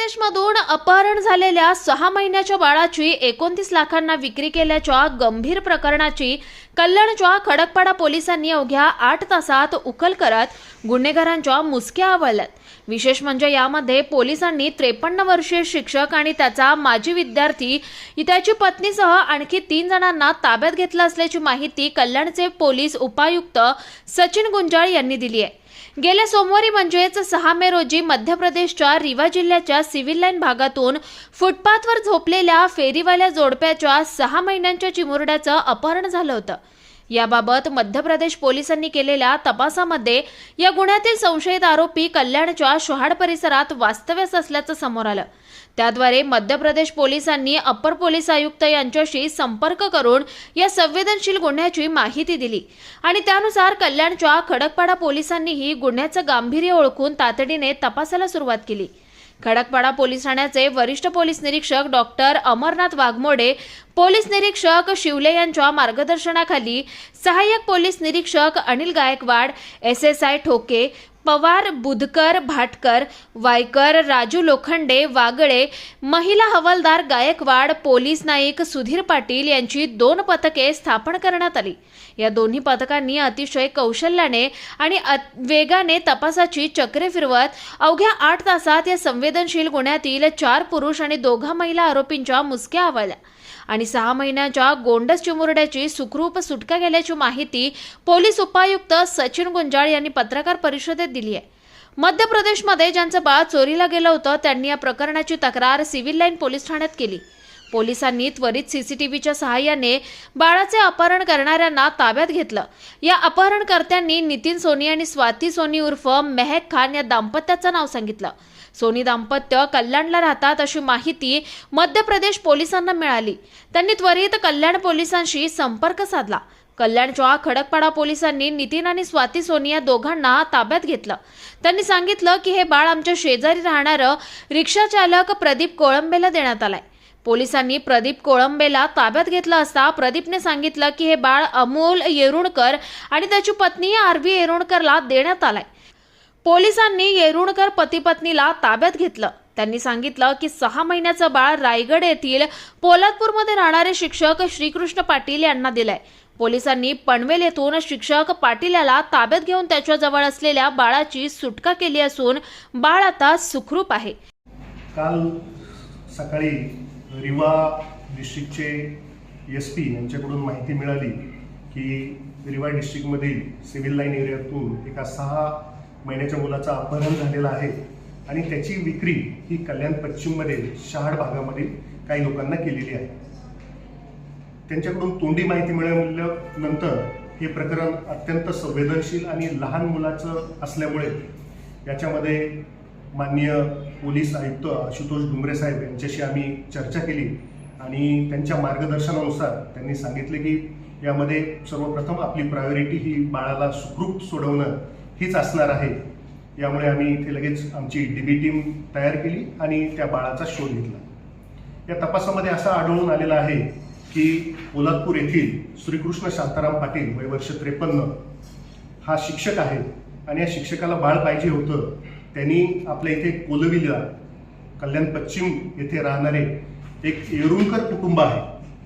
प्रदेशमधून अपहरण झालेल्या सहा महिन्याच्या बाळाची एकोणतीस लाखांना विक्री केल्याच्या गंभीर प्रकरणाची कल्याणच्या खडकपाडा पोलिसांनी अवघ्या आठ तासात उकल करत गुन्हेगारांच्या मुसक्या आवळल्यात विशेष म्हणजे यामध्ये पोलिसांनी त्रेपन्न वर्षीय शिक्षक आणि त्याचा माजी विद्यार्थी त्याची पत्नीसह आणखी तीन जणांना ताब्यात घेतलं असल्याची माहिती कल्याणचे पोलीस उपायुक्त सचिन गुंजाळ यांनी दिली आहे. गेल्या सोमवारी म्हणजेच सहा मे रोजी मध्य प्रदेशच्या रिवा जिल्ह्याच्या सिव्हिल लाईन भागातून फुटपाथवर झोपलेल्या फेरीवाल्या जोडप्याच्या सहा महिन्यांच्या चिमुरड्याचं अपहरण झालं होतं. याबाबत मध्य प्रदेश पोलिसांनी केलेल्या तपासामध्ये या गुन्ह्यातील संशयित आरोपी कल्याणच्या शहाड परिसरात वास्तव्यास असल्याचं समोर आलं. त्याद्वारे मध्य प्रदेश पोलिसांनी अप्पर पोलीस आयुक्त यांच्याशी संपर्क करून या संवेदनशील गुन्ह्याची माहिती दिली. आणि त्यानुसार कल्याणच्या खडकपाडा पोलिसांनीही गुन्ह्याचं गांभीर्य ओळखून तातडीने तपासाला सुरुवात केली. खडकपाडा पोलीस ठाण्याचे वरिष्ठ पोलीस निरीक्षक डॉक्टर अमरनाथ वाघमोडे पोलीस निरीक्षक शिवले यांच्या मार्गदर्शनाखाली सहाय्यक पोलीस निरीक्षक Anil Gaikwad S S I Thoke Pawar Budhkar Bhatkar Waikar Raju Lokhande Wagle महिला हवालदार गायकवाड पोलीस नाईक सुधीर पाटील यांची दोन पथके स्थापन करण्यात आली. या दोन्ही पथकांनी अतिशय कौशल्याने आणि अत- वेगाने तपासाची चक्रे फिरवत अवघ्या आठ तासात या संवेदनशील गुन्ह्यातील चार पुरुष आणि दोघा महिला आरोपींच्या मुसक्या आवळल्या. आणि सहा महिन्याच्या गोंडस चिमुरड्याची सुखरूप सुटका केल्याची माहिती पोलीस उपायुक्त सचिन गुंजाळ यांनी पत्रकार परिषदेत दिली आहे. मध्य प्रदेशमध्ये ज्यांचं बाळ चोरीला गेलं होतं त्यांनी या प्रकरणाची तक्रार सिव्हिल लाईन पोलीस ठाण्यात केली. पोलिसांनी त्वरित सीसीटीव्हीच्या सहाय्याने बाळाचे अपहरण करणाऱ्यांना ताब्यात घेतलं. या अपहरणकर्त्यांनी नितीन सोनी आणि स्वाती सोनी उर्फ मेहक खान या दाम्पत्याचं नाव सांगितलं. सोनी दाम्पत्य कल्याणला राहतात अशी माहिती मध्य प्रदेश पोलिसांना मिळाली. त्यांनी त्वरित कल्याण पोलिसांशी संपर्क साधला. कल्याणच्या खडकपाडा पोलिसांनी नितीन आणि स्वाती सोनी या दोघांना ताब्यात घेतलं. त्यांनी सांगितलं की हे बाळ आमच्या शेजारी राहणारं रिक्षा चालक प्रदीप कोळंबेला देण्यात आलाय. पोलिसांनी प्रदीप कोळंबेला ताब्यात घेतलं असता प्रदीपने सांगितलं की हे बाळ अमोल येरुणकर आणि त्याची पत्नी आरवी येरुणकरला देण्यात आलाय. पोलिसांनी येरुणकर पती पत्नीला ताब्यात घेतलं. त्यांनी सांगितलं की सहा महिन्याचं बाळ रायगड येथील पोलादपूरमध्ये राहणारे शिक्षक श्रीकृष्ण पाटील यांना दिलाय. पोलिसांनी पनवेल येथून शिक्षक पाटील याला ताब्यात घेऊन त्याच्याजवळ असलेल्या बाळाची सुटका केली असून बाळ आता सुखरूप आहे. काल सकाळी रिवा डिस्ट्रिक्टचे एस पी यांच्याकडून माहिती मिळाली की रिवा डिस्ट्रिक्टमधील सिव्हिल लाईन एरियातून एका सहा महिन्याच्या मुलाचं अपहरण झालेलं आहे. आणि त्याची विक्री ही कल्याण पश्चिममध्ये शहाड भागामध्ये काही लोकांना केलेली आहे. त्यांच्याकडून तोंडी माहिती मिळाल्यानंतर हे प्रकरण अत्यंत संवेदनशील आणि लहान मुलाचं असल्यामुळे याच्यामध्ये माननीय पोलीस आयुक्त आशुतोष डुंबरे साहेब यांच्याशी आम्ही चर्चा केली आणि त्यांच्या मार्गदर्शनानुसार त्यांनी सांगितले की यामध्ये सर्वप्रथम आपली प्रायोरिटी ही बाळाला सुखरूप सोडवणं हीच असणार आहे. यामुळे आम्ही इथे लगेच आमची डी बी टीम तयार केली आणि त्या बाळाचा शोध घेतला. या तपासामध्ये असं आढळून आलेलं आहे की पोलादपूर येथील श्रीकृष्ण शांताराम पाटील वय वर्ष त्रेपन्न हा शिक्षक आहे आणि या शिक्षकाला बाळ पाहिजे होतं. त्यांनी आपल्या इथे कोलविला कल्याण पश्चिम येथे राहणारे एक येरुणकर कुटुंब आहे.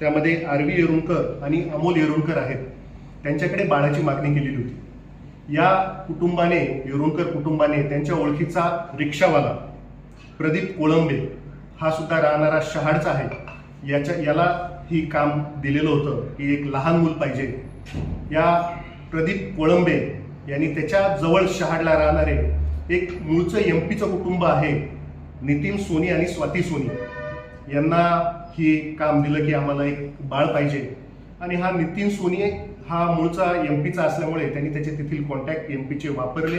त्यामध्ये आरवी येरुणकर आणि अमोल येरुणकर आहेत. त्यांच्याकडे बाळाची मागणी केलेली होती. या कुटुंबाने येरुणकर कुटुंबाने त्यांच्या ओळखीचा रिक्षावाला प्रदीप कोळंबे हा सुद्धा राहणारा शहाडचा आहे. याच्या याला ही काम दिलेलं होतं की एक लहान मूल पाहिजे. या प्रदीप कोळंबे यांनी त्याच्याजवळ शहाडला राहणारे एक मूळचं एम पीचं कुटुंब आहे नितीन सोनी आणि स्वाती सोनी. यांना ही काम दिलं की आम्हाला एक बाळ पाहिजे. आणि हा नितीन सोनी हा मूळचा एम पीचा असल्यामुळे त्यांनी त्याचे तेथील कॉन्टॅक्ट एम पीचे वापरले.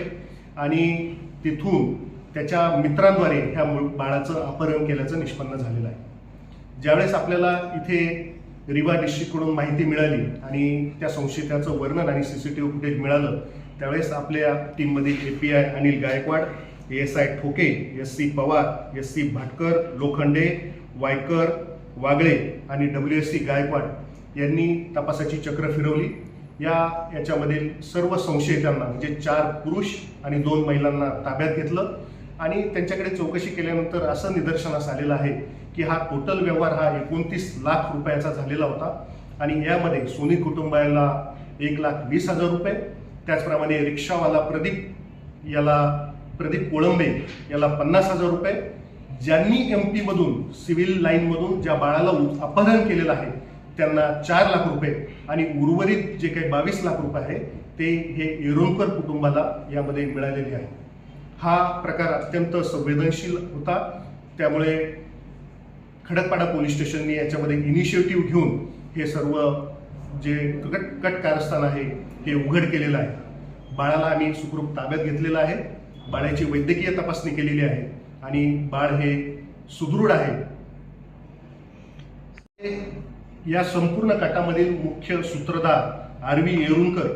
आणि तिथून त्याच्या मित्रांद्वारे ह्या मूळ बाळाचं अपहरण केल्याचं निष्पन्न झालेलं आहे. ज्यावेळेस आपल्याला इथे रिवा डिस्ट्रिक्टकडून माहिती मिळाली आणि त्या संशयिताचं वर्णन आणि C C T V footage मिळालं त्यावेळेस आपल्या टीममध्ये A P I Anil Gaikwad S I Thoke S C Pawar S C Bhatkar Lokhande Waykar Wagle आणि डब्ल्यू एस सी गायकवाड यांनी तपासाची चक्र फिरवली. या याच्यामधील सर्व संशयितांना म्हणजे चार पुरुष आणि दोन महिलांना ताब्यात घेतलं आणि त्यांच्याकडे चौकशी केल्यानंतर असं निदर्शनास आलेलं आहे की हा टोटल व्यवहार हा एकोणतीस लाख रुपयाचा झालेला होता. आणि यामध्ये सोनी कुटुंबाला एक लाख वीस हजार रुपये त्याचप्रमाणे रिक्षावाला प्रदीप याला प्रदीप कोळंबे याला पन्नास हजार रुपये. ज्यांनी एम पीमधून सिव्हिल लाईनमधून ज्या बाळाला उ- अपहरण केलेलं आहे त्यांना चार लाख रुपये आणि उर्वरित जे काही बावीस लाख रुपये आहे ते हे येरोणकर कुटुंबाला यामध्ये मिळालेले आहे. हा प्रकार अत्यंत संवेदनशील होता. त्यामुळे खडकपाडा पोलीस स्टेशनने याच्यामध्ये इनिशिएटिव्ह घेऊन हे सर्व जे कट कट कारस्थान आहे हे उघड केलेलं आहे. बाळाला आम्ही सुखरूप ताब्यात घेतलेलं आहे. बाळाची वैद्यकीय तपासणी केलेली आहे आणि बाळ हे सुदृढ आहे. या संपूर्ण कटामधील मुख्य सूत्रधार आरवी व्ही येरुणकर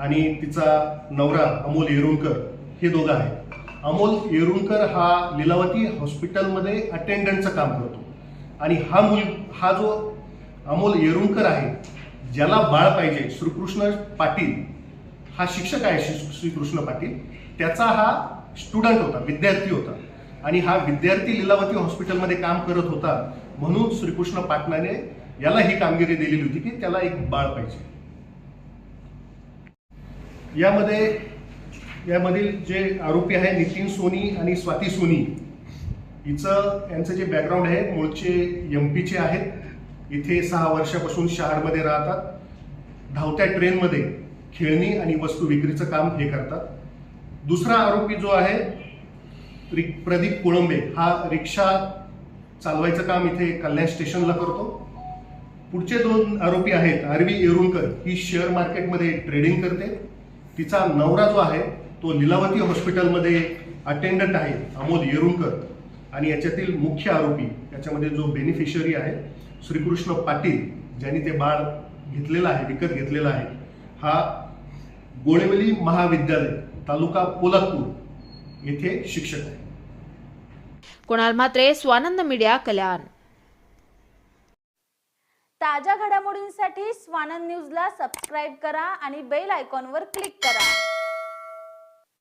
आणि तिचा नवरा अमोल येरुणकर हे दोघं आहेत. अमोल येरुणकर हा लिलावती हॉस्पिटलमध्ये अटेंडंटचं काम करतो. आणि हा मुल हा जो अमोल येरुणकर आहे ज्याला बाळ पाहिजे श्रीकृष्ण पाटील हा शिक्षक आहे श्री श्रीकृष्ण पाटील त्याचा हा स्टुडंट होता विद्यार्थी होता. आणि हा विद्यार्थी लिलावती हॉस्पिटलमध्ये काम करत होता म्हणून श्रीकृष्ण पाटणाने याला ही कामगिरी दिलेली होती की त्याला एक बाळ पाहिजे. यामध्ये यामधील जे आरोपी आहे नितीन सोनी आणि स्वाती सोनी हिचं यांचं जे बॅकग्राऊंड आहे मूळचे एम पीचे आहेत. इथे सहा वर्षापासून शहरमध्ये राहतात. धावत्या ट्रेनमध्ये खेळणी आणि वस्तू विक्रीचं काम हे करतात. दुसरा आरोपी जो आहे प्रदीप कोळंबे हा रिक्षा चालवायचं काम इथे कल्याण स्टेशनला करतो. पुढचे दोन आरोपी आहेत आरवी येरुलकर ही शेअर मार्केटमध्ये ट्रेडिंग करते. तिचा नवरा जो आहे तो लिलावती हॉस्पिटलमध्ये अटेंडंट आहे अमोल येरुणकर. आणि याच्यातील मुख्य आरोपी याच्यामध्ये जो बेनिफिशियरी आहे श्रीकृष्ण पाटील ज्यांनी ते बाळ घेतलेलं आहे विकत घेतलेलं आहे हा गोळेवली महाविद्यालय तालुका पोलादपूर येथे शिक्षक आहे. कुणाल म्हात्रे स्वानंद मीडिया कल्याण. ताज्या घडामोडींसाठी स्वानंद न्यूजला सबस्क्राईब करा आणि बेल आयकॉनवर क्लिक करा.